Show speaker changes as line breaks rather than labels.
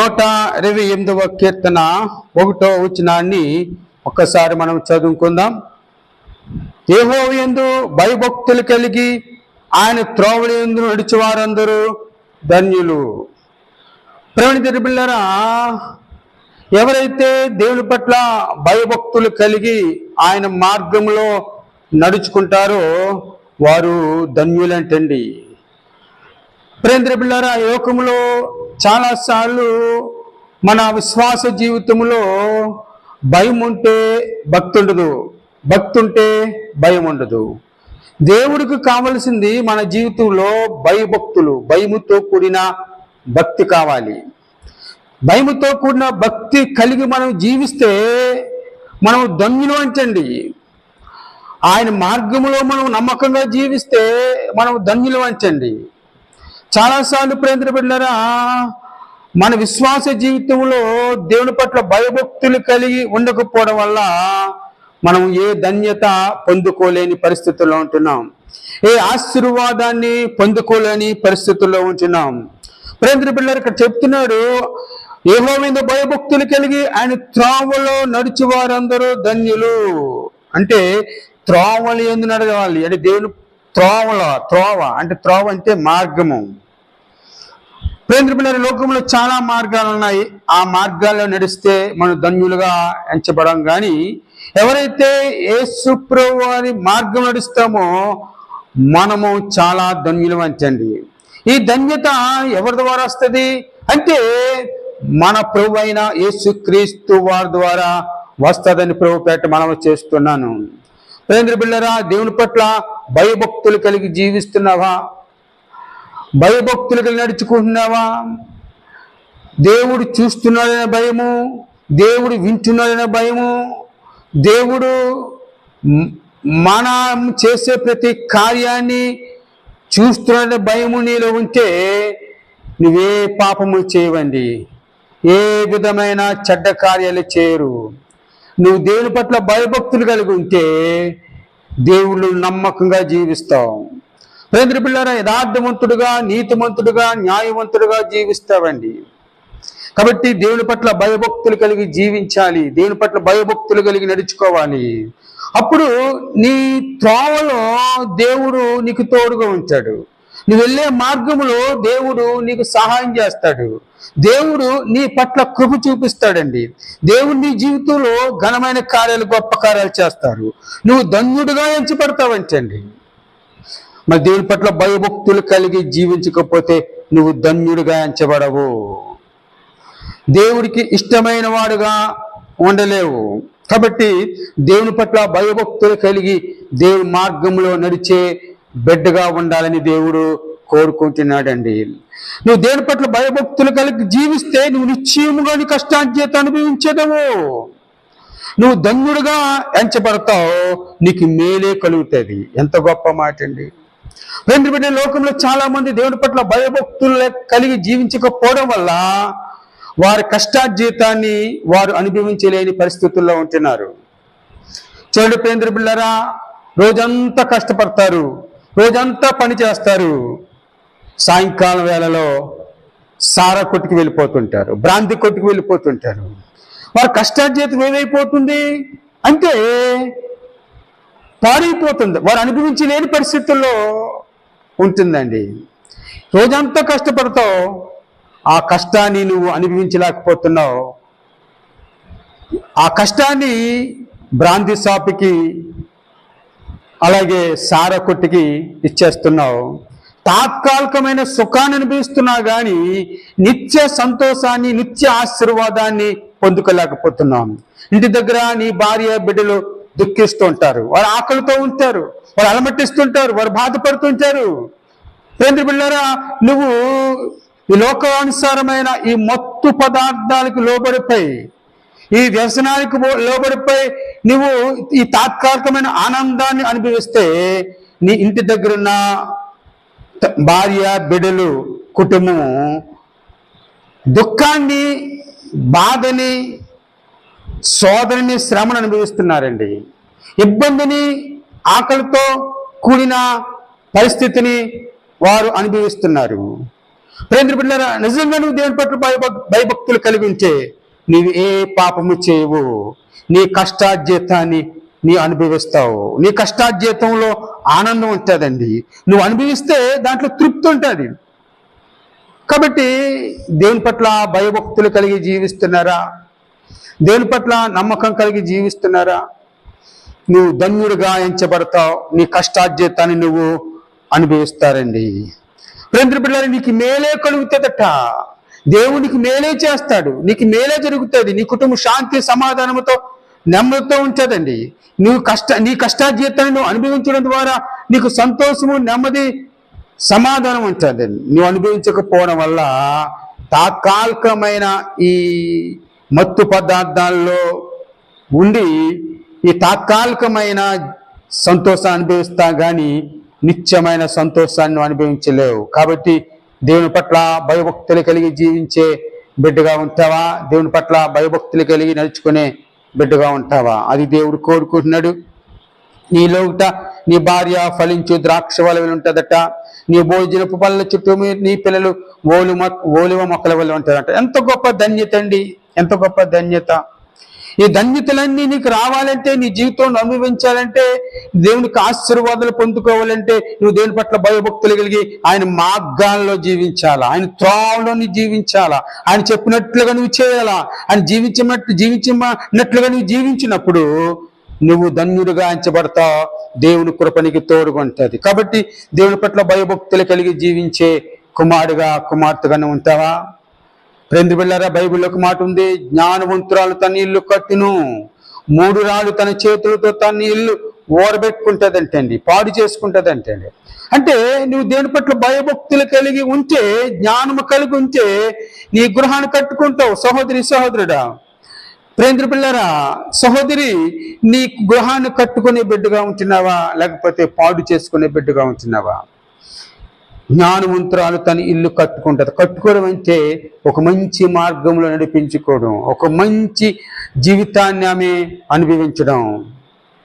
నూట ఇరవై ఎనిమిదవ కీర్తన ఒకటో వచనాన్ని ఒక్కసారి మనం చదువుకుందాం. ఏహో ఎందు భయభక్తులు కలిగి ఆయన త్రోవడి ఎందు నడిచేవారందరూ ధన్యులు. ప్రవణిత ఎవరైతే దేవుని పట్ల భయభక్తులు కలిగి ఆయన మార్గంలో నడుచుకుంటారో వారు ధన్యులంటండి. ప్రేంద్ర బిళ్ళారా యోకంలో చాలాసార్లు మన విశ్వాస జీవితంలో భయం ఉంటే భక్తి ఉండదు భక్తి ఉంటే భయం ఉండదు దేవుడికి కావలసింది మన జీవితంలో భయభక్తులు భయముతో కూడిన భక్తి కావాలి. భయముతో కూడిన భక్తి కలిగి మనం జీవిస్తే మనం ధన్యులు అంచండి ఆయన మార్గంలో మనం నమ్మకంగా జీవిస్తే మనం ధన్యులు అంచండి చాలాసార్లు ప్రేంద్ర బిడ్డరా మన విశ్వాస జీవితంలో దేవుని పట్ల భయభక్తులు కలిగి ఉండకపోవడం వల్ల మనం ఏ ధన్యత పొందుకోలేని పరిస్థితుల్లో ఉంటున్నాం. ఏ ఆశీర్వాదాన్ని పొందుకోలేని పరిస్థితుల్లో ఉంటున్నాం. ప్రేంద్ర బిళ్ళర్ ఇక్కడ చెప్తున్నాడు ఏహో మీద భయభక్తులు కలిగి ఆయన త్రోవలో నడిచి వారందరూ ధన్యులు. అంటే త్రోవలు ఎందు నడవాలి అంటే దేవుని త్రోవలో త్రోవ అంటే త్రోవ అంటే మార్గము. ప్రేంద్రమైన లోకంలో చాలా మార్గాలు ఉన్నాయి. ఆ మార్గాల్లో నడిస్తే మనం ధన్యులుగా ఎంచబడం కానీ ఎవరైతే యేసుప్రభు అని మార్గం నడుస్తామో మనము చాలా ధన్యులం అంచండి ఈ ధన్యత ఎవరి ద్వారా వస్తుంది? అంటే మన ప్రభు అయిన యేసుక్రీస్తు వారి ద్వారా వస్తుందని ప్రభు పేట మనం చేస్తున్నాను. ప్రేంద్ర బిళ్ళరా దేవుని పట్ల భయభక్తులు కలిగి జీవిస్తున్నావా? భయభక్తులు కలిగి నడుచుకుంటున్నావా? దేవుడు చూస్తున్నాడనే భయము దేవుడు వింటున్నాడనే భయము దేవుడు మనం చేసే ప్రతి కార్యాన్ని చూస్తున్నాడనే భయము నీలో ఉంటే నువ్వే పాపము చేయవండి. ఏ విధమైన చెడ్డ కార్యాలు చేయరు. నువ్వు దేవుని పట్ల భయభక్తులు కలిగి ఉంటే దేవుళ్ళు నమ్మకంగా జీవిస్తావు. పేదరి పిల్లరా యథార్థవంతుడుగా నీతిమంతుడుగా న్యాయవంతుడుగా జీవిస్తావండి. కాబట్టి దేవుని పట్ల భయభక్తులు కలిగి జీవించాలి. దేవుని పట్ల భయభక్తులు కలిగి నడుచుకోవాలి. అప్పుడు నీ త్రోవలో దేవుడు నీకు తోడుగా ఉంటాడు. నువ్వు వెళ్ళే మార్గములో దేవుడు నీకు సహాయం చేస్తాడు. దేవుడు నీ పట్ల కృప చూపిస్తాడండి. దేవుడు నీ జీవితంలో ఘనమైన కార్యాలు గొప్ప కార్యాలు చేస్తారు. నువ్వు ధన్యుడుగా ఎంచబడతావంటండి. మరి దేవుని పట్ల భయభక్తులు కలిగి జీవించకపోతే నువ్వు ధన్యుడిగా ఎంచబడవు. దేవుడికి ఇష్టమైన వాడుగా ఉండలేవు. కాబట్టి దేవుని పట్ల భయభక్తులు కలిగి దేవుని మార్గంలో నడిచే బిడ్డగా ఉండాలని దేవుడు కోరుకుంటున్నాడండి. నువ్వు దేవుని పట్ల భయభక్తులు కలిగి జీవిస్తే నువ్వు నిశ్చయముగా నీ కష్టాంచేత అనుభవించదవు నువ్వు ధన్యుడుగా ఎంచబడతావు నీకు మేలే కలుగుతుంది. ఎంత గొప్ప మాట అండి రెండు బిడ్డ లోకంలో చాలా మంది దేవుని పట్ల భయభక్తులు కలిగి జీవించకపోవడం వల్ల వారి కష్టాజీతాన్ని వారు అనుభవించలేని పరిస్థితుల్లో ఉంటున్నారు. చెడు పేంద్ర బిళ్ళరా రోజంతా కష్టపడతారు. రోజంతా పని చేస్తారు. సాయంకాలం వేళలో సారా కొట్టుకు వెళ్ళిపోతుంటారు భ్రాంతి కొట్టుకు వెళ్ళిపోతుంటారు. వారి కష్టార్జితం ఏమైపోతుంది అంటే పాడైపోతుంది. వారు అనుభవించి లేని పరిస్థితుల్లో ఉంటుందండి. రోజంతా కష్టపడతావు ఆ కష్టాన్ని నువ్వు అనుభవించలేకపోతున్నావు. ఆ కష్టాన్ని బ్రాంతి షాపుకి అలాగే సార కొట్టికి ఇచ్చేస్తున్నావు. తాత్కాలికమైన సుఖాన్ని అనుభవిస్తున్నావు కానీ నిత్య సంతోషాన్ని నిత్య ఆశీర్వాదాన్ని పొందుకోలేకపోతున్నాం. ఇంటి దగ్గర నీ భార్య బిడ్డలు దుఃఖిస్తూ ఉంటారు. వారు ఆకలితో ఉంటారు. వారు అలమటిస్తుంటారు. వారు బాధపడుతుంటారు ఏంటి బిళ్ళారా నువ్వు ఈ లోకానుసారమైన ఈ మత్తు పదార్థాలకు లోబడిపోయి ఈ వ్యసనానికి లోబడిపోయి నువ్వు ఈ తాత్కాలికమైన ఆనందాన్ని అనుభవిస్తే నీ ఇంటి దగ్గరున్న భార్య బిడ్డలు కుటుంబము దుఃఖాన్ని బాధని సోదరిని శ్రమను అనుభవిస్తున్నారండి. ఇబ్బందిని ఆకలితో కూడిన పరిస్థితిని వారు అనుభవిస్తున్నారు. ప్రేంద్ర బిడ్డ నిజంగా నువ్వు దేవుని పట్ల భయభక్తులు కలిగించే నీవు ఏ పాపము చేయవు. నీ కష్టార్జితాన్ని నీ అనుభవిస్తావు. నీ కష్టార్జితంలో ఆనందం ఉంటుందండి. నువ్వు అనుభవిస్తే దాంట్లో తృప్తి ఉంటుంది. కాబట్టి దేవుని పట్ల భయభక్తులు కలిగి జీవిస్తున్నారా? దేవుని పట్ల నమ్మకం కలిగి జీవిస్తున్నారా? నువ్వు ధన్యుడిగా ఎంచబడతావు. నీ కష్టార్జితాన్ని నువ్వు అనుభవిస్తారండి. ప్రేంద్ర బిడ్డలు నీకు మేలే కలుగుతుందట. దేవునికి మేలే చేస్తాడు. నీకు మేలే జరుగుతుంది. నీ కుటుంబం శాంతి సమాధానంతో నెమ్మదితో ఉంటుందండి నువ్వు కష్ట నీ కష్టాజీతాన్ని నువ్వు అనుభవించడం ద్వారా నీకు సంతోషము నెమ్మది సమాధానం ఉంటుంది. నువ్వు అనుభవించకపోవడం వల్ల తాత్కాలికమైన ఈ మత్తు పదార్థాల్లో ఉండి ఈ తాత్కాలికమైన సంతోషాన్ని అనుభవిస్తా కానీ నిత్యమైన సంతోషాన్ని అనుభవించలేవు. కాబట్టి దేవుని పట్ల భయభక్తులు కలిగి జీవించే బిడ్డగా ఉంటావా? దేవుని పట్ల భయభక్తులు కలిగి నడుచుకునే బిడ్డగా ఉంటావా? అది దేవుడు కోరుకుంటున్నాడు. నీలోట నీ భార్య ఫలించు ద్రాక్ష వలవలు ఉంటుందట. నీ భోజనపు పళ్ళ చుట్టూ నీ పిల్లలు ఓలు ఓలువ మొక్కల వల్ల ఉంటుందట ఎంత గొప్ప ధన్యత అండి. ఎంత గొప్ప ధన్యత. ఈ ధన్యతలన్నీ నీకు రావాలంటే నీ జీవితంలో అనుభవించాలంటే దేవునికి ఆశీర్వాదాలు పొందుకోవాలంటే నువ్వు దేవుని పట్ల భయభక్తులు కలిగి ఆయన మార్గాల్లో జీవించాలా? ఆయన త్రోవలో నీ జీవించాలా? ఆయన చెప్పినట్లుగా నువ్వు చేయాలా? ఆయన జీవించినట్లు జీవించినట్లుగా నువ్వు జీవించినప్పుడు నువ్వు ధన్యుడుగా ఎంచబడతావు దేవుని కృపనికి తోడుగుంటది. కాబట్టి దేవుని పట్ల భయభక్తులు కలిగి జీవించే కుమారుడుగా కుమార్తెగానే ఉంటావా? రెండు బిళ్ళారా బైబిల్లో ఒక మాట ఉంది జ్ఞానవంతురాలు తన ఇల్లు కట్టును. మూడు రాళ్ళు తన చేతులతో తన ఇల్లు ఓరబెట్టుకుంటదంటండి పాడు చేసుకుంటదంటండి. అంటే నువ్వు దేని పట్ల భయభక్తులు కలిగి ఉంటే జ్ఞానము కలిగి ఉంటే నీ గృహాన్ని కట్టుకుంటావు సహోదరి సహోదరుడా. ప్రేంద్ర పిల్లరా సహోదరి నీ గృహాన్ని కట్టుకునే బిడ్డగా ఉంటున్నావా లేకపోతే పాడు చేసుకునే బిడ్డగా ఉంటున్నావా? జ్ఞానవంతురాలు తన ఇల్లు కట్టుకుంటుంది. కట్టుకోవడం అంటే ఒక మంచి మార్గంలో నడిపించుకోవడం ఒక మంచి జీవితాన్ని ఆమె అనుభవించడం.